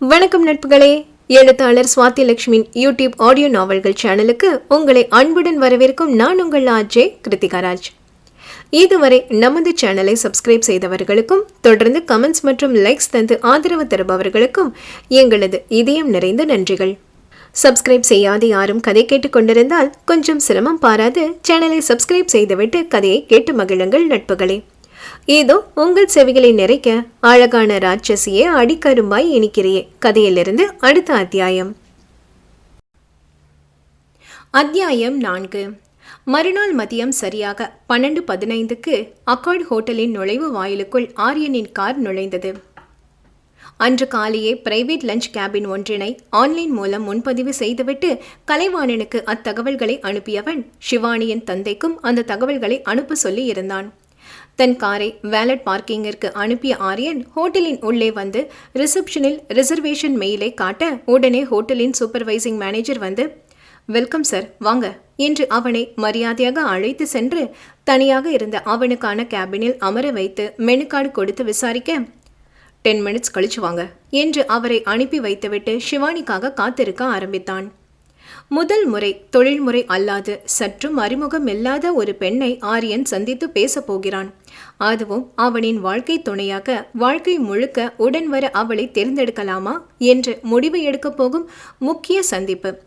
வணக்கம் நட்புகளே. எழுத்தாளர் Swathi லட்சுமியின் YouTube audio நாவல்கள் சேனலுக்கு உங்களை அன்புடன் வரவேற்கும் நான் உங்கள் ஆஜே கிருத்திகாராஜ். இதுவரை நமது சேனலை சப்ஸ்கிரைப் செய்தவர்களுக்கும் தொடர்ந்து கமெண்ட்ஸ் மற்றும் லைக்ஸ் தந்து ஆதரவு தருபவர்களுக்கும் எங்களது இதயம் நிறைந்த நன்றிகள். சப்ஸ்கிரைப் செய்யாத யாரும் கதை கேட்டுக்கொண்டிருந்தால் கொஞ்சம் சிரமம் பாராது. சேனலை சப்ஸ்கிரைப் செய்துவிட்டு கதையை கேட்டு மகிழுங்கள் நட்புகளே. ஏதோ உங்கள் செவிகளை நிறைக்க அழகான ராட்சசியே அடிக்கரும்பாய் இனிக்கிறியே. கதையிலிருந்து அடுத்த அத்தியாயம். அத்தியாயம் நான்கு. மறுநாள் மதியம் சரியாக பன்னெண்டு பதினைந்துக்கு அக்கார்ட் ஹோட்டலின் நுழைவு வாயிலுக்குள் ஆரியனின் கார் நுழைந்தது. அன்று காலையே பிரைவேட் லஞ்ச் கேபின் ஒன்றினை ஆன்லைன் மூலம் முன்பதிவு செய்துவிட்டு கலைவாணனுக்கு அத்தகவல்களை அனுப்பியவன் சிவானியின் தந்தைக்கும் அந்த தகவல்களை அனுப்ப சொல்லி இருந்தான் தன் காரை வேலட் பார்க்கிங்கிற்கு அனுப்பிய ஆரியன் ஹோட்டலின் உள்ளே வந்து ரிசப்ஷனில் ரிசர்வேஷன் மெயிலை காட்ட உடனே ஹோட்டலின் சூப்பர்வைசிங் மேனேஜர் வந்து வெல்கம் சார் வாங்க என்று அவனை மரியாதையாக அழைத்து சென்று தனியாக இருந்த அவனுக்கான கேபினில் அமர வைத்து மெனு கார்டு கொடுத்து விசாரிக்க டென் மினிட்ஸ் கழிச்சு வாங்க என்று அவரை அனுப்பி வைத்துவிட்டு சிவானிக்காக காத்திருக்க ஆரம்பித்தான். முதல் முறை தொழில்முறை அல்லாது சற்றும் அறிமுகம் இல்லாத ஒரு பெண்ணை ஆரியன் சந்தித்து பேசப் போகிறான். அதுவும் அவனின் வாழ்க்கை துணையாக வாழ்க்கை முழுக்க உடன் வர அவளை தேர்ந்தெடுக்கலாமா என்று முடிவு எடுக்கப் போகும் முக்கிய சந்திப்பு.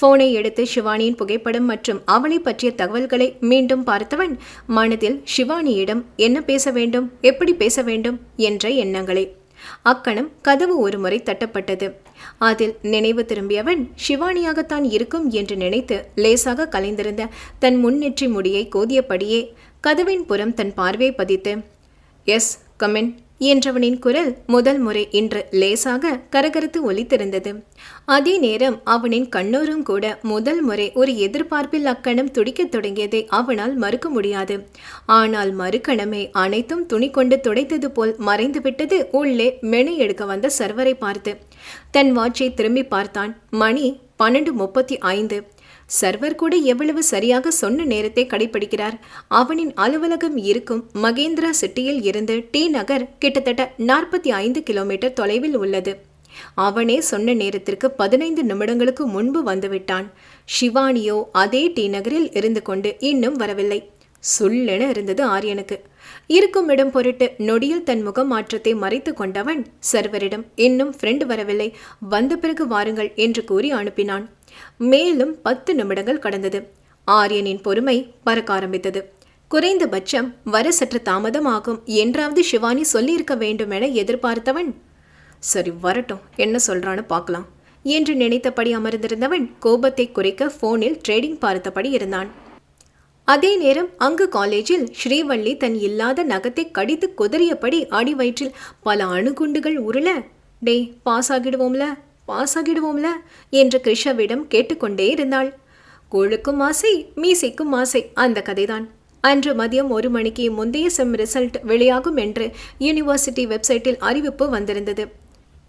போனை எடுத்து சிவானியின் புகைப்படம் மற்றும் அவளை பற்றிய தகவல்களை மீண்டும் பார்த்தவன் மனதில் சிவானியிடம் என்ன பேச வேண்டும்? எப்படி பேச வேண்டும்? என்ற எண்ணங்களே. அக்கணம் கதவு ஒரு முறை தட்டப்பட்டது. அதில் நினைவு திரும்பியவன் சிவானியாகத்தான் இருக்கும் என்று நினைத்து லேசாக கலைந்திருந்த தன் முன்னெற்றி முடியை கோதியபடியே கதவின் புறம் தன் பார்வை பதித்து எஸ் கமின் என்றவனின் குரல் முதல் முறை இன்று லேசாக கரகரத்து ஒலித்திருந்தது. அதே நேரம் அவனின் கண்ணோரும் கூட முதல் முறை ஒரு எதிர்பார்ப்பில் அக்கணம் துடிக்கத் தொடங்கியதை அவனால் மறுக்க முடியாது. ஆனால் மறுக்கணமே அனைத்தும் துணி கொண்டு துடைத்தது போல் மறைந்துவிட்டது உள்ளே மெனு எடுக்க வந்த சர்வரை பார்த்து. தன் வாட்சை திரும்பி பார்த்தான். மணி பன்னெண்டு முப்பத்தி ஐந்து. சர்வர் கூட எவ்வளவு சரியாக சொன்ன நேரத்தை கடைபிடிக்கிறார் அவனின் அலுவலகம் இருக்கும் மகேந்திரா சிட்டியில் இருந்து டி நகர் கிட்டத்தட்ட நாற்பத்தி ஐந்து கிலோமீட்டர் தொலைவில் உள்ளது. அவனே சொன்ன நேரத்திற்கு பதினைந்து நிமிடங்களுக்கு முன்பு வந்துவிட்டான். ஷிவானியோ அதே டி நகரில் இருந்து கொண்டு இன்னும் வரவில்லை. சுல்லென இருந்தது ஆரியனுக்கு. இருக்கும் இடம் பொருட்டு நொடியில் தன் முக மாற்றத்தை மறைத்து கொண்டவன் சர்வரிடம் இன்னும் ஃப்ரெண்ட் வரவில்லை. வந்த பிறகு வாருங்கள் என்று கூறி அனுப்பினான். மேலும் பத்து நிமிடங்கள் கடந்தது. ஆரியனின் பொறுமை பறக்க ஆரம்பித்தது. குறைந்தபட்சம் வர சற்று தாமதமாகும். என்றாவது சிவானி சொல்லியிருக்க வேண்டும் என எதிர்பார்த்தவன் சரி வரட்டும் என்ன சொல்றான்னு பார்க்கலாம் என்று நினைத்தபடி அமர்ந்திருந்தவன் கோபத்தை குறைக்க போனில் ட்ரேடிங் பார்த்தபடி இருந்தான். அதே நேரம் அங்கு காலேஜில் ஸ்ரீவள்ளி தன் இல்லாத நகத்தை கடித்து குதறியபடி அடி வயிற்றில் பல அணுகுண்டுகள் உருள டேய் பாஸ் ஆகிடுவோம்ல? பாஸ் ஆகிடுவோம்ல என்று கிருஷாவிடம் கேட்டுக்கொண்டே இருந்தாள். கோழுக்கும் ஆசை மீசைக்கும் ஆசை அந்த கதைதான். அன்று மதியம் ஒரு மணிக்கு முந்தைய செம் ரிசல்ட் வெளியாகும் என்று யூனிவர்சிட்டி வெப்சைட்டில் அறிவிப்பு வந்திருந்தது.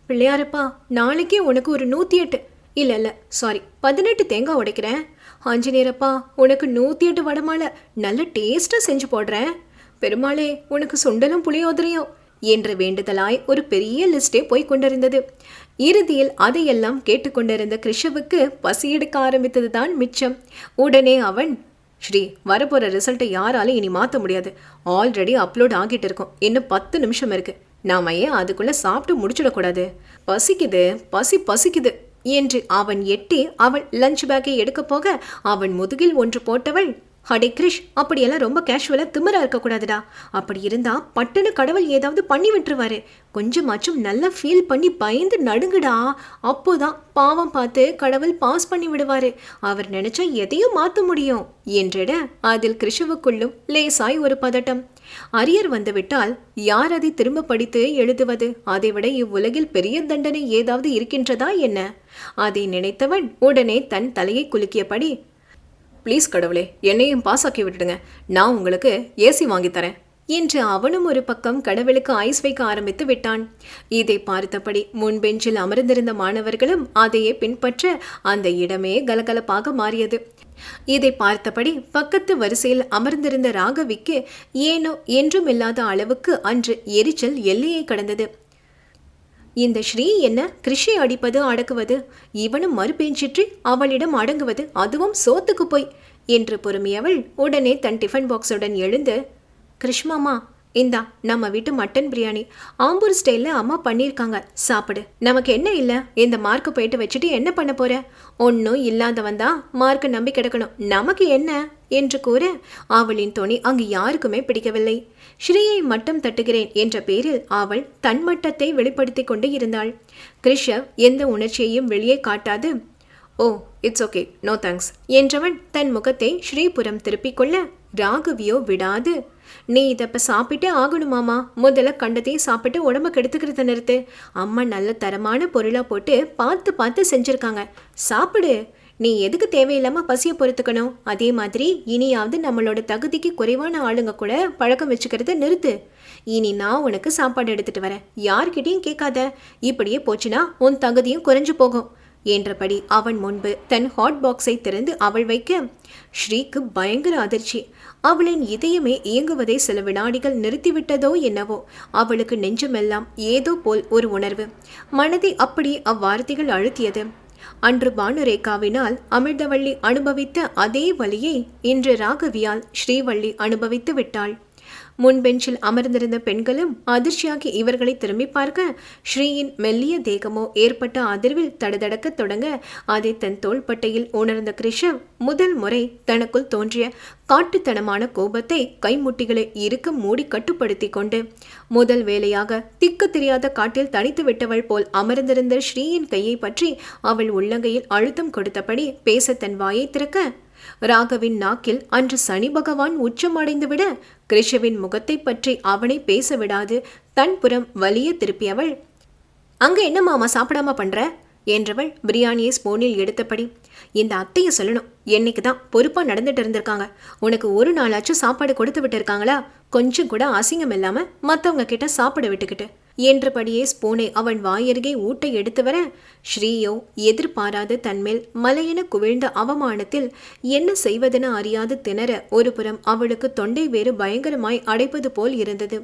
பிள்ளையாரப்பா நாளைக்கே உனக்கு ஒரு நூற்றி எட்டு இல்லை இல்லை சாரி பதினெட்டு தேங்காய் உடைக்கிறேன். ஆஞ்சநேயரப்பா உனக்கு நூற்றி எட்டு வடமாலை நல்ல டேஸ்ட்டாக செஞ்சு போடுறேன். பெருமாளே உனக்கு சுண்டலும் புளியோதரையும். என்று வேண்டுதலாய் ஒரு பெரிய லிஸ்டே போய் கொண்டிருந்தது. இறுதியில் அதையெல்லாம் கேட்டுக்கொண்டிருந்த கிருஷவுக்கு பசி எடுக்க ஆரம்பித்தது தான் மிச்சம். உடனே அவன் ஸ்ரீ வரப்போகிற ரிசல்ட்டை யாராலும் இனி மாற்ற முடியாது. ஆல்ரெடி அப்லோட் ஆகிட்டு இருக்கோம். இன்னும் பத்து நிமிஷம் இருக்கு. நாம ஏன் அதுக்குள்ளே சாப்பிட்டு முடிச்சிடக்கூடாது? பசிக்குது பசி பசிக்குது என்று அவன் எட்டி அவள் லஞ்ச் பேக்கை எடுக்க போக அவன் முதுகில் ஒன்று போட்டவள் அடே கிரிஷ் அப்படியெல்லாம் ரொம்ப கேஷுவலாக திமிரா இருக்கக்கூடாதுடா. அப்படி இருந்தால் பட்டுன்னு கடவுள் ஏதாவது பண்ணி விட்டுருவாரு. கொஞ்சமாச்சும் நல்லா ஃபீல் பண்ணி பயந்து நடுங்குடா. அப்போதான் பாவம் பார்த்து கடவுள் பாஸ் பண்ணி விடுவாரு. அவர் நினைச்சா எதையும் மாற்ற முடியும். என்றிட அதில் கிருஷுவுக்குள்ளும் லேசாய் ஒரு பதட்டம். அரியர் வந்துவிட்டால் யார் அதை திரும்ப படித்து எழுதுவது? அதைவிட இவ்வுலகில் பெரிய தண்டனை ஏதாவது இருக்கின்றதா என்ன? அதை நினைத்தவன் உடனே தன் தலையை குலுக்கியபடி ப்ளீஸ் கடவுளே என்னையும் பாஸ் ஆக்கி விட்டுடுங்க நான் உங்களுக்கு ஏசி வாங்கித்தரேன் என்று அவனும் ஒரு பக்கம் கடவுளுக்கு ஐஸ் வைக்க ஆரம்பித்து விட்டான். இதை பார்த்தபடி முன்பெஞ்சில் அமர்ந்திருந்த மாணவர்களும் அதையே பின்பற்ற அந்த இடமே கலகலப்பாக மாறியது. இதை பார்த்தபடி பக்கத்து வரிசையில் அமர்ந்திருந்த ராகவிக்கு ஏனோ என்றும் இல்லாத அளவுக்கு அன்று எரிச்சல் எல்லையை கடந்தது. இந்த ஸ்ரீ என்ன கிருஷி அடிப்பது அடக்குவது? இவனும் மறுபேஞ்சிற்றி அவளிடம் அடங்குவது அதுவும் சோத்துக்கு போய் என்று பொறுமையவள் உடனே தன் டிஃபன் பாக்ஸுடன் எழுந்து கிருஷ்மாமா இந்தா நம்ம வீட்டு மட்டன் பிரியாணி. ஆம்பூர் ஸ்டைலில் அம்மா பண்ணியிருக்காங்க. சாப்பிடு. நமக்கு என்ன இல்லை? இந்த மார்க்கு போயிட்டு வச்சுட்டு என்ன பண்ண போற? ஒன்றும் இல்லாதவன் தான் மார்க்கை நம்பி கிடக்கணும். நமக்கு என்ன? என்று கூற அவளின் துணி அங்கு யாருக்குமே பிடிக்கவில்லை. ஸ்ரீயை மட்டம் தட்டுகிறேன் என்ற பேரில் அவள் தன் மட்டத்தை வெளிப்படுத்தி கொண்டு இருந்தாள். கிருஷவ் எந்த உணர்ச்சியையும் வெளியே காட்டாது. Oh it's okay no thanks என்றவன் தன் முகத்தை ஸ்ரீபுரம் திருப்பிக் கொள்ள ராகவியோ விடாது. நீ இதப்ப சாப்பிட்டே ஆகணுமாமா முதல்ல கண்டத்தையும் சாப்பிட்டு உடம்ப கெடுத்துக்கிறத நிறுத்து. அம்மா நல்ல தரமான பொருளா போட்டு பார்த்து பார்த்து செஞ்சிருக்காங்க. சாப்பிடு. நீ எதுக்கு தேவையில்லாமல் பசியை பொறுத்துக்கணும்? அதே மாதிரி இனியாவது நம்மளோட தகுதிக்கு குறைவான ஆளுங்க கூட பழக்கம் வச்சுக்கிறத நிறுத்து. இனி நான் உனக்கு சாப்பாடு எடுத்துட்டு வரேன். யார்கிட்டையும் கேட்காத. இப்படியே போச்சுன்னா உன் தகுதியும் குறைஞ்சு போகும். என்றபடி அவன் முன்பு தன் ஹாட் பாக்ஸை திறந்து அவள் வைக்க ஸ்ரீக்கு பயங்கர அதிர்ச்சி. அவளின் இதயமே இயங்குவதை சில வினாடிகள் நிறுத்திவிட்டதோ என்னவோ அவளுக்கு நெஞ்சமெல்லாம் ஏதோ போல் ஒரு உணர்வு. மனதை அப்படி அவ்வார்த்தைகள் அழுத்தியது. அன்று பானுரேகாவினால் அமிர்தவள்ளி அனுபவித்த அதே வழியை இன்று ராகவியால் ஸ்ரீவள்ளி அனுபவித்து விட்டாள் முன்பெஞ்சில் அமர்ந்திருந்த பெண்களும் அதிர்ச்சியாகி இவர்களை திரும்பி பார்க்க ஸ்ரீயின் மெல்லிய தேகமோ ஏற்பட்ட அதிர்வில் தடதடக்க தொடங்க அதை தன் தோள்பட்டையில் உணர்ந்த கிருஷவ் முதல் முறை தனக்குள் தோன்றிய காட்டுத்தனமான கோபத்தை கைமுட்டிகளை இருக்க மூடி கட்டுப்படுத்தி கொண்டு முதல் வேலையாக திக்கு தெரியாத காட்டில் தனித்து விட்டவள் போல் அமர்ந்திருந்த ஸ்ரீயின் கையை பற்றி அவள் உள்ளங்கையில் அழுத்தம் கொடுத்தபடி பேச தன் வாயை திறக்க ராகவின் நாக்கில் அன்று சனி பகவான் உச்சமடைந்துவிட கிருஷவின் முகத்தை பற்றி அவனை பேச விடாது தன் புறம் வலிய திருப்பியவள் அங்க என்ன மாமா சாப்பிடாம பண்ற? என்றவள் பிரியாணியை ஸ்பூனில் எடுத்தபடி இந்த அத்தையை சொல்லணும். என்னைக்கு தான் பொறுப்பாக நடந்துட்டு இருந்திருக்காங்க. உனக்கு ஒரு நாளாச்சும் சாப்பாடு கொடுத்து விட்டு இருக்காங்களா? கொஞ்சம் கூட அசிங்கம் இல்லாமல் மற்றவங்க கிட்ட சாப்பிட விட்டுக்கிட்டு. என்றபடியே ஸ்பூனை அவன் வாயருகே ஊட்டை எடுத்து வர ஸ்ரீயோ எதிர்பாராது தன்மேல் மலையென குவிழ்ந்த அவமானத்தில் என்ன செய்வதென அறியாது திணற ஒருபுறம் அவளுக்கு தொண்டை வேறு பயங்கரமாய் அடைப்பது போல் இருந்தது.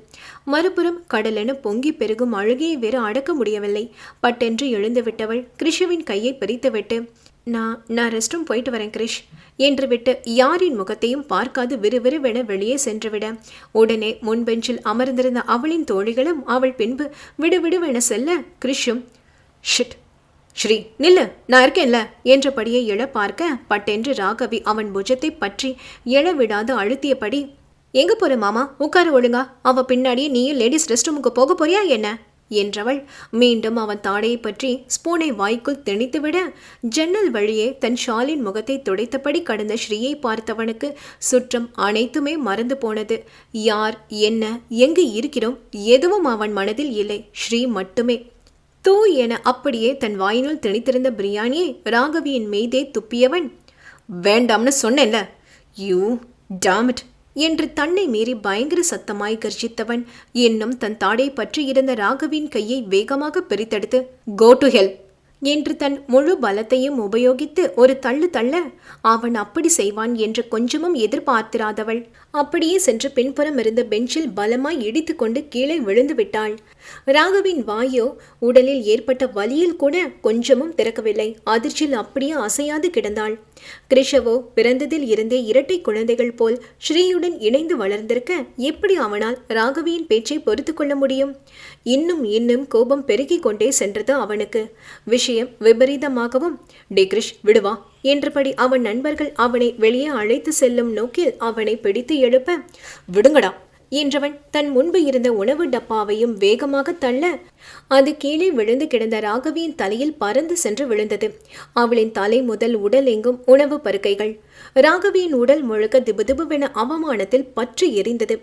மறுபுறம் கடலென பொங்கி பெருகும் அழுகையை வேறு அடக்க முடியவில்லை. பட்டென்று எழுந்துவிட்டவள் கிருஷுவின் கையை பிரித்துவிட்டு நான் நான் ரெஸ்ட் ரூம் போயிட்டு வரேன் கிரிஷ். என்று விட்டு யாரின் முகத்தையும் பார்க்காது விறுவிறுவென வெளியே சென்றுவிட. உடனே முன்பெஞ்சில் அமர்ந்திருந்த அவளின் தோழிகளும் அவள் பின்பு விடுவிடுவென செல்ல கிருஷும் ஷிட் ஸ்ரீ நில்லு நான் இருக்கேன்ல? என்றபடியே எழ பார்க்க பட்டென்று ராகவி அவன் புஜத்தை பற்றி எழ விடாது அழுத்தியபடி எங்க போற மாமா? உட்கார ஒழுங்கா. அவ பின்னாடியே நீயும் லேடிஸ் ரெஸ்ட் ரூமுக்கு போக போறியா என்ன? என்றவள் மீண்டும் அவன் தாடையை பற்றி ஸ்பூனை வாய்க்குள் திணித்துவிட ஜன்னல் வழியே தன் ஷாலின் முகத்தை துடைத்தபடி கடந்த ஸ்ரீயை பார்த்தவனுக்கு சுற்றம் அனைத்துமே மறந்து போனது. யார் என்ன எங்கு இருக்கிறோம்? எதுவும் அவன் மனதில் இல்லை. ஸ்ரீ மட்டுமே. தூ என அப்படியே தன் வாயினுள் திணித்திருந்த பிரியாணியை ராகவியின் மீதே துப்பியவன். வேண்டாம்னு சொன்னேன்ல. யூ டாமிட் என்று தன்னை மீறி பயங்கர சத்தமாய் கர்ஜித்தவன் இன்னும் தன் தாடை பற்றி இருந்த ராகவின் கையை வேகமாக பிரித்தெடுத்து கோ டு ஹெல் என்று தன் முழு பலத்தையும் உபயோகித்து ஒரு தள்ளு தள்ள அவன் அப்படி செய்வான் என்று கொஞ்சமும் எதிர்பார்த்திராதவள். அப்படியே சென்று பின்புறம் இருந்த பெஞ்சில் பலமாய் இடித்து கொண்டு கீழே விழுந்து விட்டாள். ராகவின் வாயோ உடலில் ஏற்பட்ட வலியில் கூட கொஞ்சமும் திறக்கவில்லை. அதிர்ச்சியில் அப்படியே அசையாது கிடந்தாள். கிருஷவோ பிறந்ததில் இருந்தே இரட்டை குழந்தைகள் போல் ஸ்ரீயுடன் இணைந்து வளர்ந்திருக்க எப்படி அவனால் ராகவியின் பேச்சை பொறுத்து கொள்ள முடியும்? இன்னும் இன்னும் கோபம் பெருகிக் கொண்டே சென்றது அவனுக்கு. விஷயம் விபரீதமாகவும் டே கிரிஷ் விடுவா என்றபடி அவன் நண்பர்கள் அவனை வெளியே அழைத்து செல்லும் நோக்கில் அவனை பிடித்து எழுப்ப விடுங்கடா என்றவன் தன் முன்பு இருந்த உணவு டப்பாவையும் வேகமாக தள்ள அது கீழே விழுந்து கிடந்த ராகவியின் தலையில் பறந்து சென்று விழுந்தது. அவளின் தலை முதல் உடல் எங்கும் உணவு பருக்கைகள். ராகவியின் உடல் முழுக்க திபுதிபுவென அவமானத்தில் பற்றி எரிந்தது.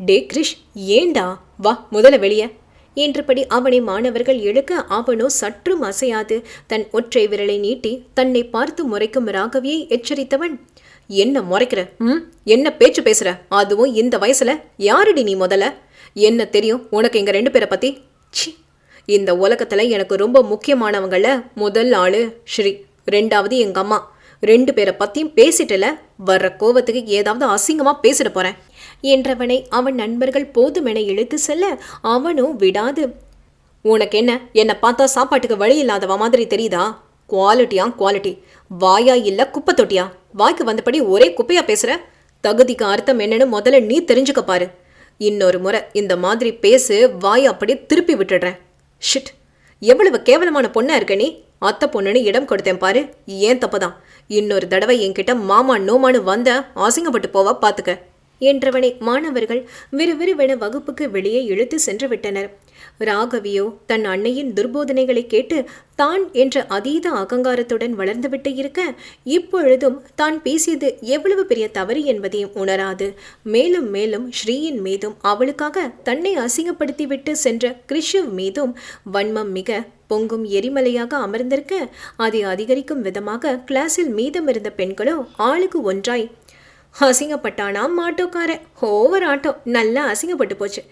டே கிரிஷ் ஏண்டா வா முதல்ல வெளியே. என்றபடி அவனை மாணவர்கள் எழுக்க அவனோ சற்றும் அசையாது. தன் ஒற்றை விரலை நீட்டி தன்னை பார்த்து முறைக்கும் ராகவியை எச்சரித்தவன் என்ன முறைக்கிற? ம்? என்ன பேச்சு பேசுற? அதுவும் இந்த வயசுல? யாருடி நீ முதல்ல? என்ன தெரியும்? உனக்கு எங்க ரெண்டு பேரை பத்தி? சி இந்த உலகத்துல எனக்கு ரொம்ப முக்கியமானவங்கள முதல் ஆளு ஸ்ரீ ரெண்டாவது எங்க அம்மா. ரெண்டு பேரை பத்தியும் பேசிட்டல வர்ற கோவத்துக்கு ஏதாவது அசிங்கமா பேசிட போறேன். என்றவனை அவன் நண்பர்கள் போதுமென இழுத்து செல்ல அவனோ விடாது. உனக்கு என்ன என்னை பார்த்தா சாப்பாட்டுக்கு வழி இல்லாதவ மாதிரி தெரியுதா? குவாலிட்டியா குவாலிட்டி வாயா இல்ல குப்பை தொட்டியா? வாய்க்கு வந்தபடி ஒரே குப்பையா பேசுற? தகுதிக்கு அர்த்தம் என்னன்னு முதல்ல நீ தெரிஞ்சுக்க பாரு. இன்னொரு முறை இந்த மாதிரி பேசு வாயை அப்படியே திருப்பி விட்டுடுறேன். ஷிட் எவ்வளவு கேவலமான பொண்ணா இருக்க நீ? அத்தை பொண்ணுன்னு இடம் கொடுத்தேன் பாரு. ஏன் தப்புதான்? இன்னொரு தடவை என்கிட்ட மாமா நோமான்னு வந்த அசிங்கப்பட்டு போவா பாத்துக்க. என்றவனை மாணவர்கள் விறுவிறுவென வகுப்புக்கு வெளியே இழுத்து சென்று விட்டனர் ராகவியோ தன் அன்னையின் துர்போதனைகளை கேட்டு தான் என்ற அதீத அகங்காரத்துடன் வளர்ந்துவிட்டு இருக்க இப்பொழுதும் தான் பேசியது எவ்வளவு பெரிய தவறு என்பதையும் உணராது. மேலும் மேலும் ஸ்ரீயின் மீதும் அவளுக்காக தன்னை அசிங்கப்படுத்திவிட்டு சென்ற கிருஷிவ் மீதும் வன்மம் மிக பொங்கும் எரிமலையாக அமர்ந்திருக்க அதை அதிகரிக்கும் விதமாக கிளாஸில் மீதமிருந்த பெண்களோ ஆளுக்கு ஒன்றாய் அசிங்கப்பட்டானா மாட்டோக்காரன் ஓவர் ஆட்டோ. நல்லா அசிங்கப்பட்டு போச்சு.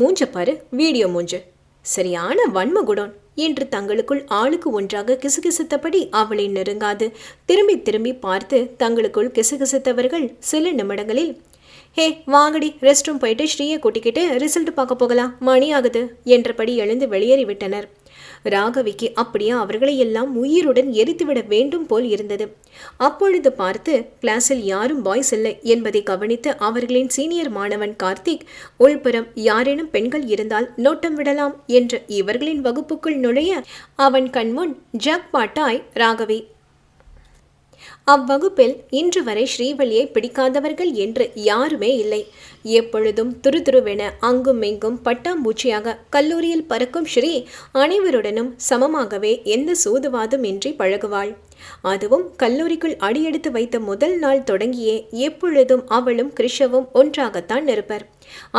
மூஞ்ச பாரு வீடியோ மூஞ்சு. சரியான வன்ம குடோன் என்று தங்களுக்குள் ஆளுக்கு ஒன்றாக கிசுகிசுத்தபடி அவளை நெருங்காது. திரும்பி திரும்பி பார்த்து தங்களுக்குள் கிசுகிசுத்தவர்கள் சில நிமிடங்களில் ஹே வாங்கடி ரெஸ்ட் ரூம் போயிட்டு ஸ்ரீயை கூட்டிக்கிட்டு ரிசல்ட் பார்க்க போகலாம். மணி ஆகுது என்றபடி எழுந்து வெளியேறிவிட்டனர். ராகவிக்கு அப்படியே அவர்களை எல்லாம் உயிருடன் எரித்துவிட வேண்டும் போல் இருந்தது. அப்பொழுது பார்த்து கிளாஸில் யாரும் பாய்ஸ் இல்லை என்பதை கவனித்து அவர்களின் சீனியர் மாணவன் கார்த்திக் உள்புறம் யாரேனும் பெண்கள் இருந்தால் நோட்டம் விடலாம் என்று இவர்களின் வகுப்புக்குள் நுழைய அவன் கண்முன் ஜக் பாட்டாய் ராகவி அவ்வகுப்பில் இன்று வரை ஸ்ரீவலியை பிடிக்காதவர்கள் என்று யாருமே இல்லை. எப்பொழுதும் துருதுருவென அங்கும் இங்கும் பட்டாம்பூச்சியாக கல்லூரியில் பறக்கும் ஸ்ரீ அனைவருடனும் சமமாகவே எந்த சூதுவாதும் இன்றி பழகுவாள். அதுவும் கல்லூரிக்குள் அடியெடுத்து வைத்த முதல் நாள் தொடங்கியே எப்பொழுதும் அவளும் கிருஷவும் ஒன்றாகத்தான் இருப்பர்.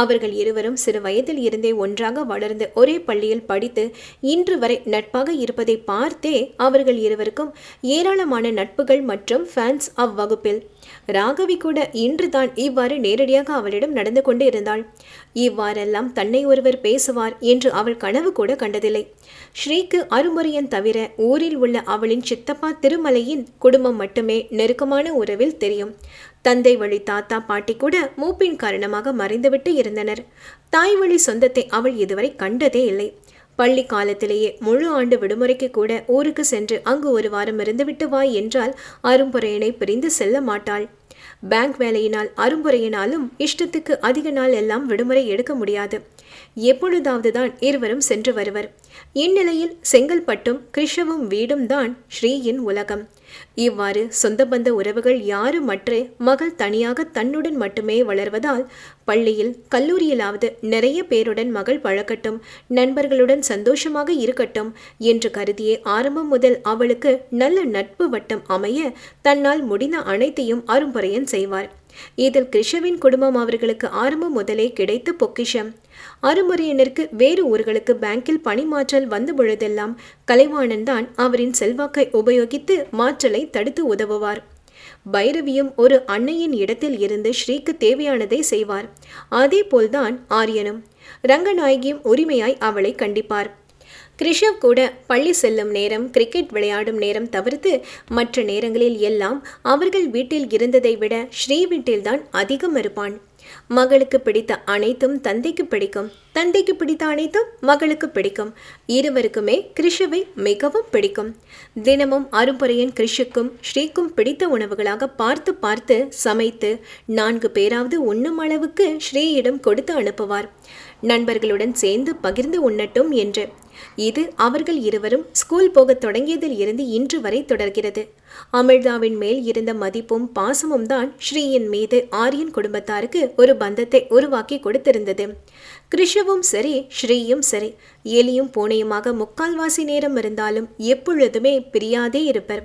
அவர்கள் இருவரும் சிறு வயதில் இருந்தே ஒன்றாக வளர்ந்து ஒரே பள்ளியில் படித்து இன்று வரை நட்பாக இருப்பதை பார்த்தே அவர்கள் இருவருக்கும் ஏராளமான நட்புகள் மற்றும் ஃபேன்ஸ் அவ்வகுப்பில். ராகவி கூட இன்று தான் இவ்வாறு நேரடியாக அவளிடம் நடந்து கொண்டு இருந்தாள். இவ்வாறெல்லாம் தன்னை ஒருவர் பேசுவார் என்று அவள் கனவு கூட கண்டதில்லை. ஸ்ரீக்கு அருமுறையன் தவிர ஊரில் உள்ள அவளின் சித்தப்பா திருமலையின் குடும்பம் மட்டுமே நெருக்கமான உறவில் தெரியும். தந்தை வழி தாத்தா பாட்டி கூட மூப்பின் காரணமாக மறைந்துவிட்டு இருந்தனர். தாய் வழி சொந்தத்தை அவள் இதுவரை கண்டதே இல்லை. பள்ளி காலத்திலேயே முழு ஆண்டு விடுமுறைக்கு கூட ஊருக்கு சென்று அங்கு ஒரு வாரம் இருந்துவிட்டு வாய் என்றால் அரும்புரையனை பிரிந்து செல்ல மாட்டாள். பேங்க் வேலையினால் அரும்புரையினாலும் இஷ்டத்துக்கு அதிக நாள் எல்லாம் விடுமுறை எடுக்க முடியாது. எப்பொழுதாவது தான் இருவரும் சென்று வருவர். இந்நிலையில் செங்கல்பட்டும் கிருஷவும் வீடும் தான் ஸ்ரீயின் உலகம். இவ்வாறு சொந்த பந்த உறவுகள் யாரும் மற்ற மகள் தனியாக தன்னுடன் மட்டுமே வளர்வதால் பள்ளியில் கல்லூரியிலாவது நிறைய பேருடன் மகள் பழக்கட்டும் நண்பர்களுடன் சந்தோஷமாக இருக்கட்டும் என்று கருதியே ஆரம்பம் முதல் அவளுக்கு நல்ல நட்பு வட்டம் அமைய தன்னால் முடிந்த அனைத்தையும் அரும்புரையன் செய்வார். இதில் கிருஷவின் குடும்பம் அவர்களுக்கு ஆரம்பம் முதலே கிடைத்த பொக்கிஷம். அருமுறையினருக்கு வேறு ஊர்களுக்கு பேங்கில் பணிமாற்றல் வந்த பொழுதெல்லாம் கலைவாணன் தான் அவரின் செல்வாக்கை உபயோகித்து மாற்றலை தடுத்து உதவுவார். பைரவியும் ஒரு அன்னையின் இடத்தில் இருந்து ஸ்ரீக்கு தேவையானதை செய்வார். அதே போல்தான் ஆரியனும். ரங்கநாயகியும் உரிமையாய் அவளை கண்டிப்பார். கிருஷவ் கூட பள்ளி செல்லும் நேரம் கிரிக்கெட் விளையாடும் நேரம் தவிர்த்து மற்ற நேரங்களில் எல்லாம் அவர்கள் வீட்டில் இருந்ததை விட ஸ்ரீ வீட்டில்தான் அதிகம் இருப்பான். மகளுக்கு பிடித்த அனைத்தும் தந்தைக்கு பிடிக்கும். தந்தைக்கு பிடித்த அனைத்தும் மகளுக்கு பிடிக்கும். இருவருக்குமே கிருஷவை மிகவும் பிடிக்கும். தினமும் அரும்புரையின் கிருஷுக்கும் ஸ்ரீக்கும் பிடித்த உணவுகளாக பார்த்து பார்த்து சமைத்து நான்கு பேராவது உண்ணும் அளவுக்கு ஸ்ரீயிடம் கொடுத்து அனுப்புவார். நண்பர்களுடன் சேர்ந்து பகிர்ந்து உண்ணட்டும் என்று. இது அவர்கள் இருவரும் ஸ்கூல் போகத் தொடங்கியதில் இருந்து இன்று வரை தொடர்கிறது. அமிர்தாவின் மேல் இருந்த மதிப்பும் பாசமும் தான் ஸ்ரீயின் மீது ஆரியன் குடும்பத்தாருக்கு ஒரு பந்தத்தை உருவாக்கி கொடுத்திருந்தது. கிருஷவும் சரி ஸ்ரீயும் சரி எலியும் பூனையுமாக முக்கால்வாசி நேரம் இருந்தாலும் எப்பொழுதுமே பிரியாதே இருப்பர்.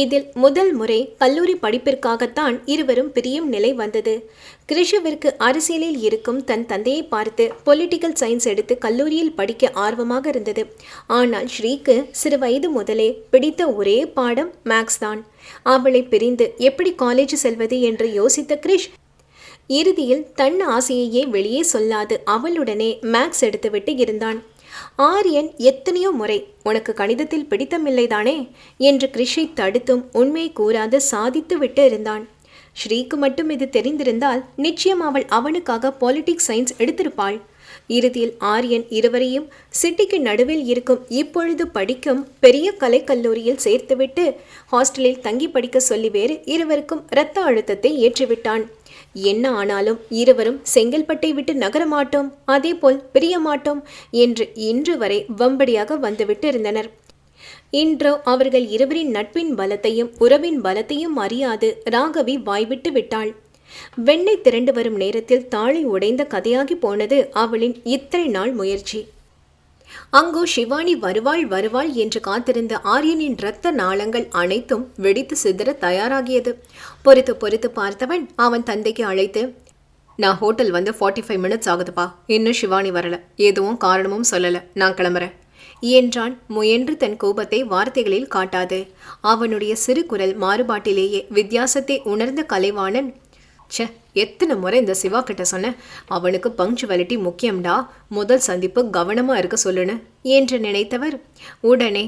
இதில் முதல் முறை கல்லூரி படிப்பிற்காகத்தான் இருவரும் பிரியும் நிலை வந்தது. கிருஷவிற்கு அரசியலில் இருக்கும் தன் தந்தையை பார்த்து பொலிட்டிக்கல் சயின்ஸ் எடுத்து கல்லூரியில் படிக்க ஆர்வமாக இருந்தது. ஆனால் ஸ்ரீக்கு சிறு வயது முதலே பிடித்த ஒரே பாடம் மேக்ஸ் தான். அவளை பிரிந்து எப்படி காலேஜ் செல்வது என்று யோசித்த கிரிஷ் இறுதியில் தன் ஆசையையே வெளியே சொல்லாது அவளுடனே மேக்ஸ் எடுத்துவிட்டு இருந்தான். ஆரியன் எத்தனையோ முறை உனக்கு கணிதத்தில் பிடித்தமில்லைதானே என்று கிரிஷை தடுத்தும் உண்மை கூறாது சாதித்து விட்டு இருந்தான். ஸ்ரீக்கு மட்டும் இது தெரிந்திருந்தால் நிச்சயம் அவள் அவனுக்காக பாலிட்டிக்ஸ் சயின்ஸ் எடுத்திருப்பாள். இறுதியில் ஆரியன் இருவரையும் சிட்டிக்கு நடுவில் இருக்கும் இப்பொழுது படிக்கும் பெரிய கலைக்கல்லூரியில் சேர்த்துவிட்டு ஹாஸ்டலில் தங்கி படிக்க சொல்லி வேறு இருவருக்கும் இரத்த அழுத்தத்தை ஏற்றிவிட்டான். என்ன ஆனாலும் இருவரும் செங்கல்பட்டை விட்டு நகரமாட்டோம் அதேபோல் பிரிய மாட்டோம் என்று இன்று வரை வம்படியாக வந்துவிட்டு இருந்தனர். இன்றோ அவர்கள் இருவரின் நட்பின் பலத்தையும் உறவின் பலத்தையும் அறியாது ராகவி வாய்விட்டு விட்டாள். வெண்ணை திரண்டு வரும் நேரத்தில் தாழி உடைந்த கதையாகி போனது அவளின் இத்தனை நாள் முயற்சி. அங்கோ சிவானி வருவாள் வருவாள் என்று காத்திருந்த ஆரியனின் இரத்த நாளங்கள் அனைத்தும் வெடித்து சிதற தயாராகியது. பொறுத்து பொறுத்து பார்த்தவன் அவன் தந்தைக்கு அழைத்து நான் ஹோட்டல் வந்து ஃபார்ட்டி ஃபைவ் மினிட்ஸ் ஆகுதுப்பா. இன்னும் சிவானி வரல. எதுவும் காரணமும் சொல்லலை. நான் கிளம்புறேன். என்றான். முயன்று தன் கோபத்தை வார்த்தைகளில் காட்டாது. அவனுடைய சிறு குரல் மாறுபாட்டிலேயே வித்தியாசத்தை உணர்ந்த கலைவாணன் ச எத்தனை முறை இந்த சிவா கிட்ட சொன்னேன் அவனுக்கு பங்க்சுவாலிட்டி முக்கியம்டா. முதல் சந்திப்பு கவனமாக இருக்க சொல்லுன்னு என்று நினைத்தவர். உடனே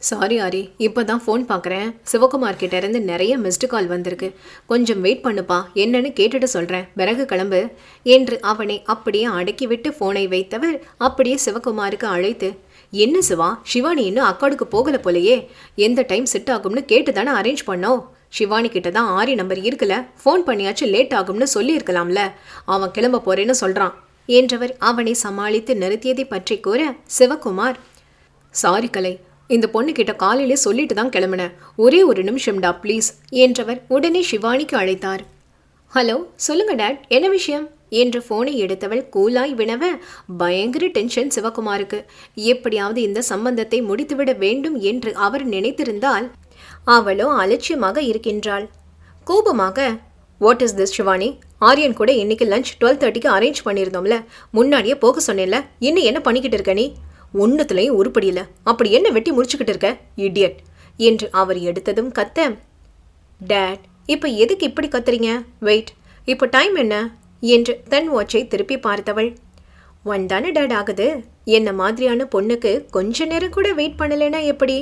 சாரி ஆரி இப்போ தான் ஃபோன் பார்க்குறேன் சிவகுமார் கிட்டேருந்து நிறைய மிஸ்டு கால் வந்திருக்கு. கொஞ்சம் வெயிட் பண்ணுப்பா. என்னன்னு கேட்டுட்டு சொல்கிறேன் பிறகு கிளம்பு என்று அவனை அப்படியே அடக்கிவிட்டு ஃபோனை வைத்தவர். அப்படியே சிவகுமாருக்கு அழைத்து என்ன சிவா? சிவானி இன்னும் அக்காடுக்கு போகல போலையே. எந்த டைம் செட் ஆகும்னு கேட்டு தானே அரேஞ்ச் பண்ணோம். சிவானி கிட்ட தான் ஆரி நம்பர் இருக்கல ஃபோன் பண்ணியாச்சும் லேட் ஆகும்னு சொல்லியிருக்கலாம்ல. அவன் கிளம்ப போறேன்னு சொல்றான். என்றவர் அவனை சமாளித்து நிறுத்தியதை பற்றி கூற சிவகுமார். சாரி கலை. இந்த பொண்ணு கிட்ட காலையிலே சொல்லிட்டு தான் கிளம்பினேன். ஒரே ஒரு நிமிஷம்டா ப்ளீஸ் என்றவர் உடனே சிவானிக்கு அழைத்தார். ஹலோ சொல்லுங்க டேட். என்ன விஷயம்? என்று ஃபோனை எடுத்தவள் கூலாய் வினவ பயங்கர டென்ஷன் சிவகுமாருக்கு. எப்படியாவது இந்த சம்பந்தத்தை முடித்துவிட வேண்டும் என்று அவர் நினைத்திருந்தால் அவளோ அலட்சியமாக இருக்கின்றாள். கோபமாக what is this Shivani Aryan கூட இன்னைக்கு லஞ்ச் டுவெல் தேர்ட்டிக்கு அரேஞ்ச் பண்ணியிருந்தோம்ல. முன்னாடியே போக சொன்னேன்ல. இன்னும் என்ன பண்ணிக்கிட்டு இருக்க நீ? ஒன்றுத்துலையும் உருப்படியில அப்படி என்ன வெட்டி முடிச்சுக்கிட்டு இருக்க இடியட் என்று அவர் எடுத்ததும் கத்த டேட் இப்போ எதுக்கு இப்படி கத்துறீங்க? வெயிட் இப்போ டைம் என்ன? என்று தன் வாட்சை திருப்பி பார்த்தவள். ஒன் தானே டேட் ஆகுது. என்ன மாதிரியான பொண்ணுக்கு கொஞ்ச நேரம் கூட வெயிட் பண்ணலைன்னா எப்படி?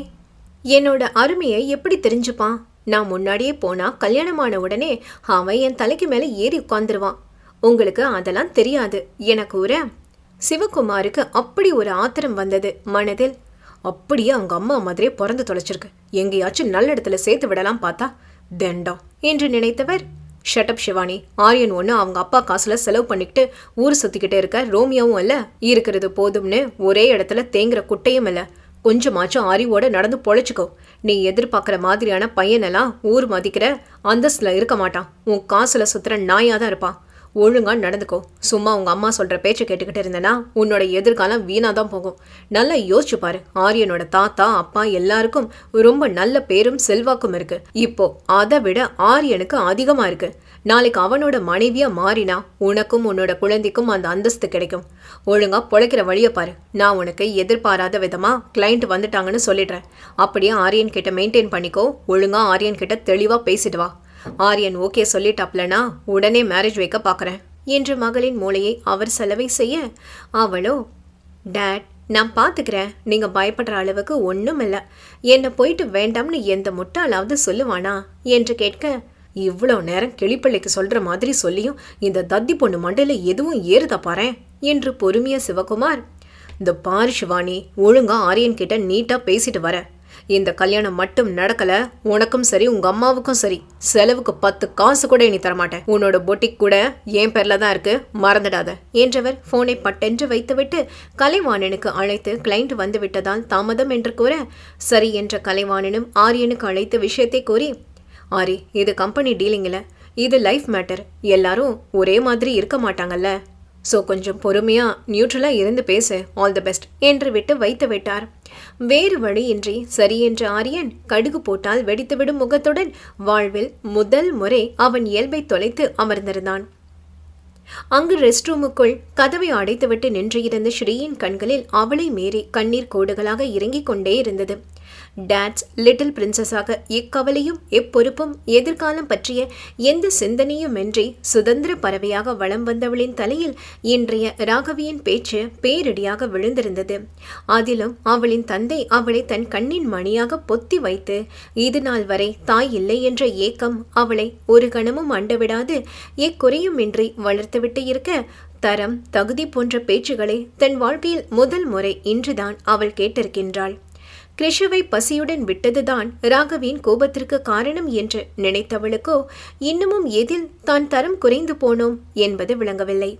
என்னோட அருமையை எப்படி தெரிஞ்சுப்பான்? நான் முன்னாடியே போனா கல்யாணமான உடனே அவன் என் தலைக்கு மேலே ஏறி உட்காந்துருவான் உங்களுக்கு அதெல்லாம் தெரியாது எனக்கு ஒரு சிவகுமாருக்கு அப்படி ஒரு ஆத்திரம் வந்தது மனதில். அப்படியே அவங்க அம்மா மாதிரியே பிறந்து தொலைச்சிருக்கு. எங்கேயாச்சும் நல்ல இடத்துல சேர்த்து விடலாம் பார்த்தா தண்டம் என்று நினைத்தவர். ஷட்டப் சிவானி ஆரியன் ஒன்று அவங்க அப்பா காசுல செலவு பண்ணிக்கிட்டு ஊர் சுத்திக்கிட்டே இருக்க ரோமியாவும் இல்ல. இருக்கிறது போதும்னு ஒரே இடத்துல தேங்குற குட்டையும் இல்லை. கொஞ்சமாச்சும் அறிவோட நடந்து பொழைச்சிக்கோ. நீ எதிர்பார்க்குற மாதிரியான பையனெல்லாம் ஊர் மதிக்கிற அந்தஸ்தில் இருக்க மாட்டான். உன் காசுல சுத்துற நாயாக தான் இருப்பான். ஒழுங்காக நடந்துக்கோ. சும்மா உங்கள் அம்மா சொல்கிற பேச்சை கேட்டுக்கிட்டு இருந்தேன்னா உன்னோட எதிர்காலம் வீணாக தான் போகும். நல்லா யோசிச்சு பாரு. ஆரியனோட தாத்தா அப்பா எல்லாருக்கும் ரொம்ப நல்ல பேரும் செல்வாக்கும் இருக்கு. இப்போ அதை விட ஆரியனுக்கு அதிகமாக இருக்கு. நாளைக்கு அவனோட மனைவியா மாறினா உனக்கும் உன்னோட குழந்தைக்கும் அந்த அந்தஸ்து கிடைக்கும். ஒழுங்கா பொழைக்கிற வழியை பாரு. நான் உனக்கு எதிர்பாராத விதமா கிளைண்ட் வந்துட்டாங்கன்னு சொல்லிடுறேன். அப்படியே ஆரியன் கிட்ட மெயின்டைன் பண்ணிக்கோ. ஒழுங்கா ஆரியன் கிட்ட தெளிவா பேசிட்டு வா. ஆரியன் ஓகே சொல்லிட்டாப்லனா உடனே மேரேஜ் வைக்க பார்க்குறேன் என்று மகளின் மூளையை அவர் செலவை செய்ய அவளோ டேட் நான் பார்த்துக்கிறேன் நீங்கள் பயப்படுற அளவுக்கு ஒன்றும் இல்லை என்னை போயிட்டு வேண்டாம்னு எந்த முட்டாளாவது சொல்லுவானா? என்று கேட்க இவ்வளோ நேரம் கிளிப்பிள்ளைக்கு சொல்கிற மாதிரி சொல்லியும் இந்த தத்தி பொண்ணு மண்டையில் எதுவும் ஏறுதா பாரேன்? என்று பொறுமைய சிவகுமார் இந்த பாரு சிவானி ஒழுங்கா ஆரியன் கிட்ட நீட்டாக பேசிட்டு வர இந்த கல்யாணம் மட்டும் நடக்கல உனக்கும் சரி உங்க அம்மாவுக்கும் சரி. செலவுக்கு பத்து காசு கூட நீ தரமாட்டேன். உன்னோட பொட்டிக் கூட என் பேர்ல தான் இருக்கு. மறந்துடாத. என்றவர் போனை பட்டென்று வைத்துவிட்டு கலைவாணனுக்கு அழைத்து கிளைண்ட் வந்து விட்டதால் தாமதம் என்று கூற சரி என்ற கலைவாணனும் ஆரியனுக்கு அழைத்து விஷயத்தை கூறி ஆரி இது கம்பெனி டீலிங்கில் இது லைஃப் மேட்டர் எல்லாரும் ஒரே மாதிரி இருக்க மாட்டாங்கல்ல. ஸோ கொஞ்சம் பொறுமையாக நியூட்ரலாக இருந்து பேசு. ஆல் தி பெஸ்ட் என்று விட்டு வைத்து விட்டார். வேறு வழியின்றி சரி என்ற ஆரியன் கடுகு போட்டால் வெடித்துவிடும் முகத்துடன் வாழ்வில் முதல் முறை அவன் இயல்பை தொலைத்து அமர்ந்திருந்தான். அங்கு ரெஸ்ட் ரூமுக்குள் கதவை அடைத்துவிட்டு நின்று இருந்த ஸ்ரீயின் கண்களில் அவளை மீறி கண்ணீர் கோடுகளாக இறங்கிக் கொண்டே இருந்தது. டேட்ஸ் லிட்டில் பிரின்சஸாக எக்கவலையும் எப்பொறுப்பும் எதிர்காலம் பற்றிய எந்த சிந்தனையுமின்றி சுதந்திர பறவையாக வளம் வந்தவளின் தலையில் இன்றைய ராகவியின் பேச்சு பேரிடியாக விழுந்திருந்தது. அதிலும் அவளின் தந்தை அவளை தன் கண்ணின் மணியாக பொத்தி வைத்து இது நாள் வரை தாய் இல்லை என்ற ஏக்கம் அவளை ஒரு கணமும் அண்டவிடாது எக்குறையுமின்றி வளர்த்துவிட்டு இருக்க தரம் தகுதி போன்ற பேச்சுகளை தன் வாழ்க்கையில் முதல் முறை இன்றுதான் அவள் கேட்டிருக்கின்றாள். கிருஷுவை பசியுடன் விட்டதுதான் ராகவின் கோபத்திற்கு காரணம் என்று நினைத்தவளுக்கோ இன்னமும் எதில் தான் தரம் குறைந்து போனோம் என்பது விளங்கவில்லை.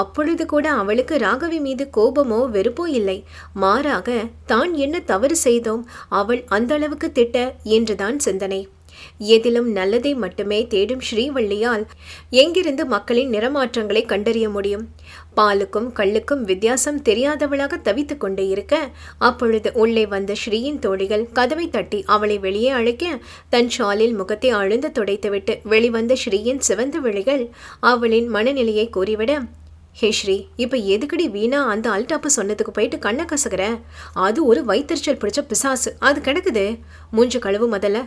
அப்பொழுது கூட அவளுக்கு ராகவி மீது கோபமோ வெறுப்போ இல்லை. மாறாக தான் என்ன தவறு செய்தோம் அவள் அந்த அளவுக்கு திட்ட என்றுதான் சிந்தனை. எதிலும் நல்லதை மட்டுமே தேடும் ஸ்ரீவள்ளியால் எங்கிருந்து மக்களின் நிறமாற்றங்களை கண்டறிய முடியும்? பாலுக்கும் கல்லுக்கும் வித்தியாசம் தெரியாதவளாக தவித்துக் கொண்டே இருக்க அப்பொழுது உள்ளே வந்த ஸ்ரீயின் தோழிகள் கதவை தட்டி அவளை வெளியே அழைக்க தன் ஷாலில் முகத்தை அழுந்து துடைத்துவிட்டு வெளிவந்த ஸ்ரீயின் சிவந்த விழிகள் அவளின் மனநிலையை கூறிவிட ஹே ஸ்ரீ இப்போ எதுக்கடி வீணா அந்த அல்டாப்பு சொன்னதுக்கு போயிட்டு கண்ணை கசகுற அது ஒரு வைத்தறிச்சல் பிடிச்ச பிசாசு. அது கிடக்குது. மூஞ்சு கழுவு முதல்ல.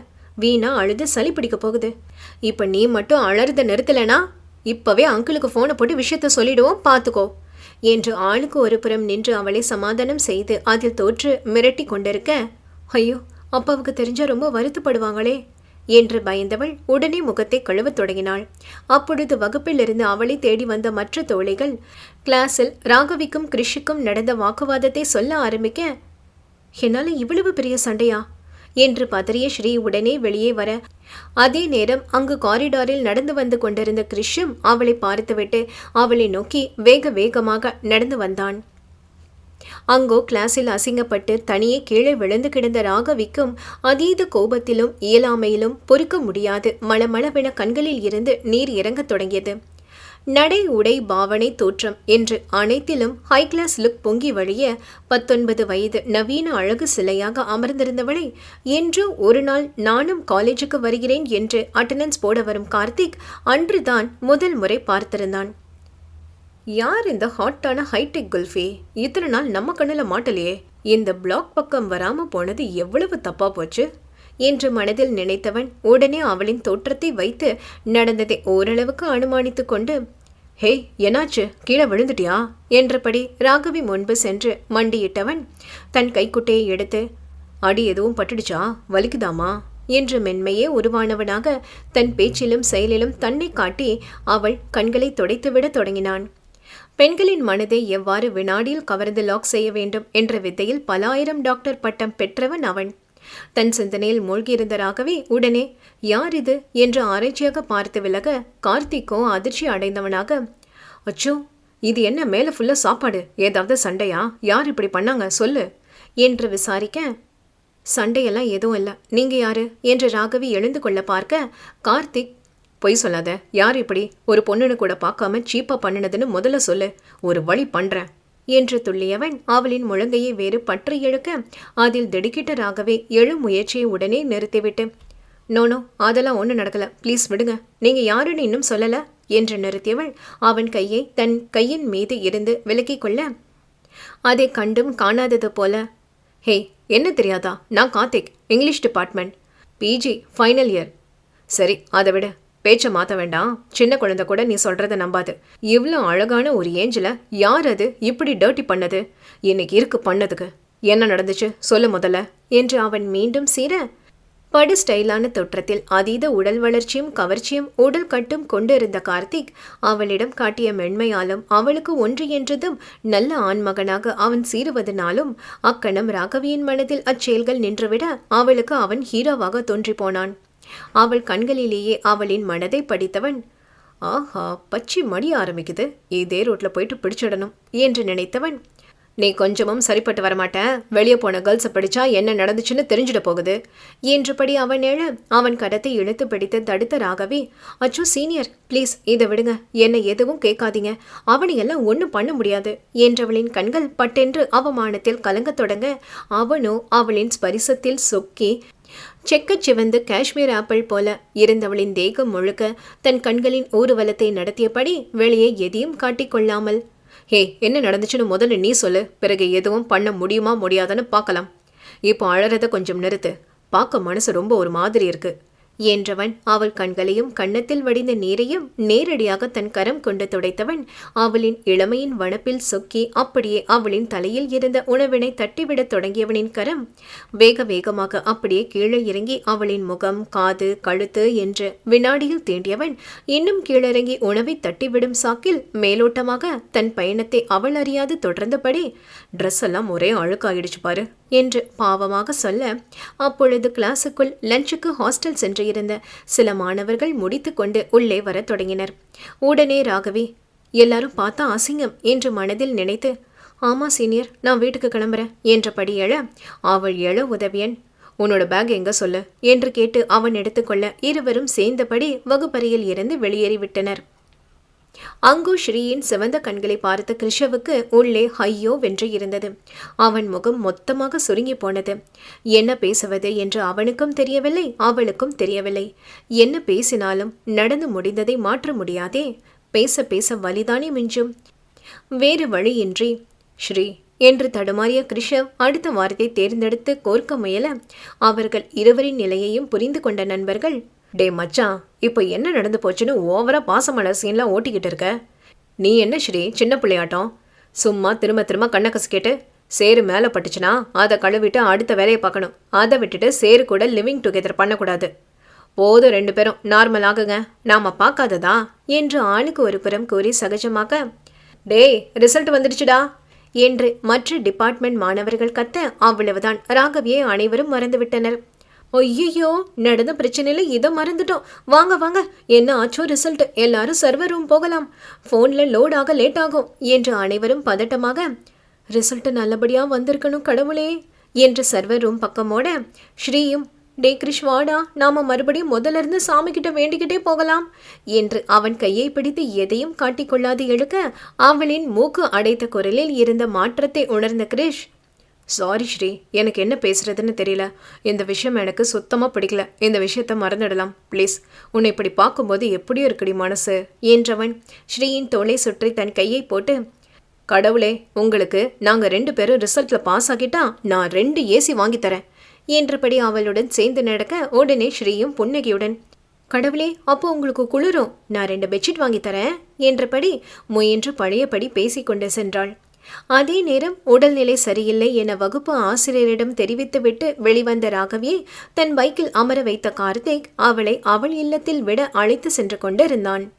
வீணா அழுது சளி பிடிக்க போகுது. இப்போ நீ மட்டும் அழறத நிறுத்தலைனா இப்பவே அங்கிளுக்கு ஃபோனை போட்டு விஷயத்த சொல்லிடுவோம் பார்த்துக்கோ என்று ஆளுக்கு ஒரு புறம் நின்று அவளை சமாதானம் செய்து அதில் தோற்று மிரட்டி கொண்டிருக்க ஐயோ அப்பாவுக்கு தெரிஞ்சா ரொம்ப வருத்தப்படுவாங்களே என்று பயந்தவள் உடனே முகத்தை கழுவத் தொடங்கினாள். அப்பொழுது வகுப்பிலிருந்து அவளை தேடி வந்த மற்ற தோழிகள் கிளாஸில் ராகவிக்கும் கிருஷிக்கும் நடந்த வாக்குவாதத்தை சொல்ல ஆரம்பிக்க என்னால் இவ்வளவு பெரிய சண்டையா? என்று பதறிய ஸ்ரீ உடனே வெளியே வர. அதே நேரம் அங்கு காரிடாரில் நடந்து வந்து கொண்டிருந்த கிருஷ்யும் அவளை பார்த்துவிட்டு அவளை நோக்கி வேக வேகமாக நடந்து வந்தான். அங்கோ கிளாஸில் அசிங்கப்பட்டு தனியே கீழே விழுந்து கிடந்த ராகவிக்கும் அதீத கோபத்திலும் இயலாமையிலும் பொறுக்க முடியாது மளமளவென கண்களில் இருந்து நீர் இறங்கத் தொடங்கியது. நடை உடை பாவனை தோற்றம் என்று அனைத்திலும் ஹை கிளாஸ் லுக் பொங்கி வழிய பத்தொன்பது வயது நவீன அழகு சிலையாக அமர்ந்திருந்தவளை என்று ஒரு நாள் நானும் காலேஜுக்கு வருகிறேன் என்று அட்டண்டன்ஸ் போட வரும் கார்த்திக் அன்றுதான் முதல் முறை பார்த்திருந்தான். யார் இந்த ஹாட்டான ஹைடெக் குல்ஃபி? இத்தனை நாள் நம்ம கண்ணில் மாட்டலையே. இந்த பிளாக் பக்கம் வராமல் போனது எவ்வளவு தப்பா போச்சு? என்று மனதில் நினைத்தவன் உடனே அவளின் தோற்றத்தை வைத்து நடந்ததை ஓரளவுக்கு அனுமானித்து கொண்டு ஹேய் என்னாச்சு? கீழே விழுந்துட்டியா? என்றபடி ராகவி முன்பு சென்று மண்டியிட்டவன் தன் கைக்குட்டையை எடுத்து அடி எதுவும் பட்டுடுச்சா? வலிக்குதாமா என்று மென்மையே உருவானவனாக தன் பேச்சிலும் செயலிலும் தன்னை காட்டி அவள் கண்களை துடைத்துவிடத் தொடங்கினான். பெண்களின் மனதை எவ்வாறு வினாடியில் கவர்ந்து லாக் செய்ய வேண்டும் என்ற வித்தையில் பல ஆயிரம் டாக்டர் பட்டம் பெற்றவன் அவன். தன் சிந்தனையில் மூழ்கியிருந்தராகவே உடனே யார் இது? என்று ஆராய்ச்சியாக பார்த்து விலக கார்த்திக்கோ அதிர்ச்சி அடைந்தவனாக அச்சோ இது என்ன மேலே ஃபுல்லாக சாப்பாடு? ஏதாவது சண்டையா? யார் இப்படி பண்ணாங்க? சொல்லு என்று விசாரிக்க சண்டையெல்லாம் எதுவும் இல்லை. நீங்கள் யாரு? என்று ராகவி எழுந்து கொள்ள பார்க்க கார்த்திக் பொய் சொல்லாத. யார் இப்படி? ஒரு பொண்ணுன்னு கூட பார்க்காம சீப்பாக பண்ணினதுன்னு முதல்ல சொல்லு. ஒரு வழி பண்ணுறேன் என்று துள்ளியவன் அவளின் முழங்கையை வேறு பற்றி இழுக்க அதில் திடுக்கிட்டராகவே எழும் முயற்சியை உடனே நிறுத்திவிட்டு நோனோ அதெல்லாம் ஒன்றும் நடக்கல. ப்ளீஸ் விடுங்க. நீங்க யாருன்னு இன்னும் சொல்லல? என்று நிறுத்தியவள் அவன் கையை தன் கையின் மீது இருந்து விலக்கிக் கொள்ள அதை கண்டும் காணாதது போல. ஹே என்ன தெரியாதா? நான் Karthik English department. PG final year. சரி அதை விட. பேச்சை மாற்ற வேண்டாம். சின்ன குழந்தை கூட நீ சொல்றத நம்பாது. இவ்வளோ அழகான ஒரு ஏஞ்சில யார் அது? இப்படி டர்ட்டி பண்ணது? இன்னைக்கு இருக்கு பண்ணதுக்கு. என்ன நடந்துச்சு? சொல்லு முதல்ல. என்று அவன் மீண்டும் சீர படு ஸ்டைலான தோற்றத்தில் அதீத உடல் வளர்ச்சியும் கவர்ச்சியும் உடல் கட்டும் கொண்டிருந்த கார்த்திக் அவளிடம் காட்டிய மென்மையாலும் அவளுக்கு ஒன்று என்றதும் நல்ல ஆண்மகனாக அவன் சீருவதனாலும் அக்கணம் ராகவியின் மனதில் அச்செயல்கள் நின்றுவிட அவளுக்கு அவன் ஹீரோவாக தோன்றி போனான். அவள் கண்களிலேயே அவளின் மனதை படித்தவன் ஆஹா பச்சை மடி ஆரம்பிக்குது. இதே ரோட்ல போயிட்டு பிடிச்சிடணும் என்று நினைத்தவன் நீ கொஞ்சமும் சரிப்பட்டு வரமாட்டேன் வெளியே போன கேர்ள்ஸை படிச்சா என்ன நடந்துச்சுன்னு தெரிஞ்சிட போகுது என்றபடி அவன் எழ அவன் கடத்தை இழுத்து பிடித்து தடுத்த ராகவே அச்சோ சீனியர் ப்ளீஸ் இதை விடுங்க. என்னை எதுவும் கேட்காதீங்க. அவனையெல்லாம் ஒன்றும் பண்ண முடியாது என்றவளின் கண்கள் பட்டென்று அவமானத்தில் கலங்கத் தொடங்க அவனோ அவளின் ஸ்பரிசத்தில் சொக்கி செக்கச் சிவந்து காஷ்மீர் ஆப்பிள் போல இருந்தவளின் தேகம் முழுக்க தன் கண்களின் ஊர்வலத்தை நடத்தியபடி வெளியே எதையும் காட்டிக்கொள்ளாமல் ஹே என்ன நடந்துச்சுன்னு முதல்ல நீ சொல்லு பிறகு எதுவும் பண்ண முடியுமா முடியாதான்னு பார்க்கலாம். இப்போ அழறத கொஞ்சம் நிறுத்து. பார்க்க மனசு ரொம்ப ஒரு மாதிரி இருக்கு. என்றவன் அவள் கண்களையும் கன்னத்தில் வடிந்த நீரையும் நேரடியாக தன் கரம் கொண்டு துடைத்தவன் அவளின் இளமையின் வனப்பில் சொக்கி அப்படியே அவளின் தலையில் இருந்த உணவினை தட்டிவிடத் தொடங்கியவனின் கரம் வேக வேகமாக அப்படியே கீழே இறங்கி அவளின் முகம் காது கழுத்து என்று வினாடியில் தீண்டியவன் இன்னும் கீழிறங்கி உணவை தட்டிவிடும் சாக்கில் மேலோட்டமாக தன் பயணத்தை அவள் அறியாது தொடர்ந்தபடி ட்ரெஸ் எல்லாம் ஒரே அழுக்காயிடுச்சு பாரு. என்று பாவமாக சொல்ல அப்பொழுது கிளாஸுக்குள் லஞ்சுக்கு ஹாஸ்டல் சென்று இருந்த சில மாணவர்கள் முடித்துக்கொண்டு உள்ளே வரத் தொடங்கினர். உடனே ராகவி எல்லாரும் பார்த்தா அசிங்கம் என்று மனதில் நினைத்து ஆமா சீனியர் நான் வீட்டுக்கு கிளம்புறேன் என்றபடி எழ அவள் எழ உதவியன். உன்னோட பேக் எங்க சொல்லு என்று கேட்டு அவன் எடுத்துக்கொள்ள இருவரும் சேர்ந்தபடி வகுப்பறையில் இருந்து வெளியேறிவிட்டனர். அங்கு ஸ்ரீயின் சிவந்த கண்களை பார்த்த கிருஷவுக்கு உள்ளே ஹையோ வென்று இருந்தது. அவன் முகம் மொத்தமாக சுருங்கி போனது. என்ன பேசுவது என்று அவனுக்கும் தெரியவில்லை அவளுக்கும் தெரியவில்லை. என்ன பேசினாலும் நடந்து முடிந்ததை மாற்ற முடியாதே. பேச பேச வலிதானே மிஞ்சும். வேறு வழியின்றி ஸ்ரீ என்று தடுமாறிய கிருஷவ் அடுத்த வாரத்தை தேர்ந்தெடுத்து கோர்க்க முயல அவர்கள் இருவரின் நிலையையும் புரிந்து கொண்ட நண்பர்கள் டே மச்சான் இப்போ என்ன நடந்து போச்சுன்னு ஓவரா பாசமலர் சீன்லாம் ஓட்டிக்கிட்டு இருக்க? நீ என்ன ஸ்ரீ சின்ன பிள்ளையாட்டம்? சும்மா திரும்ப திரும்ப கண்ணை கசிக்கிட்டு சேரு மேலே பட்டுச்சுன்னா அதை கழுவிட்டு அடுத்த வேலையை பார்க்கணும். அதை விட்டுட்டு சேரு கூட லிவிங் டுகெதர் பண்ணக்கூடாது. போதும் ரெண்டு பேரும் நார்மல் ஆகுங்க. நாம பார்க்காததா? என்று ஆளுக்கு ஒரு புறம் கூறி சகஜமாக டேய் ரிசல்ட் வந்துடுச்சுடா என்று மற்ற டிபார்ட்மெண்ட் மாணவர்கள் கத்த அவ்வளவுதான். ராகவியை அனைவரும் மறந்துவிட்டனர். ஐயோ நடந்த பிரச்சனையில் இதை மறந்துட்டோம். வாங்க வாங்க என்ன ஆச்சோ ரிசல்ட் எல்லாரும் சர்வர் ரூம் போகலாம். ஃபோனில் லோட் ஆக லேட் ஆகும் என்று அனைவரும் பதட்டமாக ரிசல்ட் நல்லபடியாக வந்திருக்கணும் கடவுளே என்று சர்வர் ரூம் பக்கமோட ஸ்ரீயும் டே கிரிஷ் வாடா நாம மறுபடியும் முதல்ல இருந்து சாமி கிட்ட வேண்டிக்கிட்டே போகலாம் என்று அவன் கையை பிடித்து எதையும் காட்டிக்கொள்ளாது எழுக்க அவளின் மூக்கு அடைத்த குரலில் இருந்த மாற்றத்தை உணர்ந்த கிரிஷ் சாரி ஸ்ரீ எனக்கு என்ன பேசுறதுன்னு தெரியல. இந்த விஷயம் எனக்கு சுத்தமாக பிடிக்கல. இந்த விஷயத்த மறந்துடலாம். ப்ளீஸ் உன்னை இப்படி பார்க்கும்போது எப்படியும் இருக்குடி மனசு. என்றவன் ஸ்ரீயின் தோளை சுற்றி தன் கையை போட்டு கடவுளே உங்களுக்கு நாங்கள் ரெண்டு பேரும் ரிசல்ட்டில் பாஸ் ஆகிட்டா நான் ரெண்டு ஏசி வாங்கி தரேன். என்றபடி அவளுடன் சேர்ந்து நடக்க உடனே ஸ்ரீயும் புன்னகையுடன் கடவுளே அப்போ உங்களுக்கு குளிரும். நான் ரெண்டு பெட்ஷீட் வாங்கி தரேன். என்றபடி முயன்று பழையபடி பேசிக்கொண்டு சென்றாள். அதே நேரம் உடல்நிலை சரியில்லை என வகுப்பு ஆசிரியரிடம் தெரிவித்துவிட்டு வெளிவந்த ராகவியை தன் பைக்கில் அமர வைத்த கார்த்திக் அவளை அவள் இல்லத்தில் விட அழைத்து சென்று கொண்டிருந்தான்.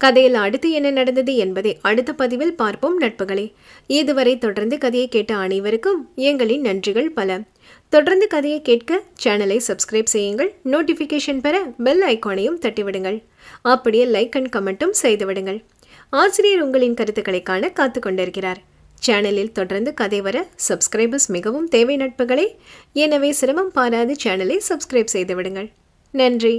கதையில் அடுத்து என்ன நடந்தது என்பதை அடுத்த பதிவில் பார்ப்போம் நட்புகளே. இதுவரை தொடர்ந்து கதையை கேட்ட அனைவருக்கும் எங்களின் நன்றிகள் பல. தொடர்ந்து கதையை கேட்க சேனலை சப்ஸ்கிரைப் செய்யுங்கள். நோட்டிஃபிகேஷன் பெற பெல் ஐக்கானையும் தட்டிவிடுங்கள். அப்படியே லைக் அண்ட் கமெண்ட்டும் செய்துவிடுங்கள். ஆசிரியர் உங்களின் கருத்துக்களை காண காத்து கொண்டிருக்கிறார் சேனலில் தொடர்ந்து கதை வர சப்ஸ்கிரைபர்ஸ் மிகவும் தேவை நட்புகளே. எனவே சிரமம் பாராது சேனலை சப்ஸ்கிரைப் செய்து விடுங்கள். நன்றி.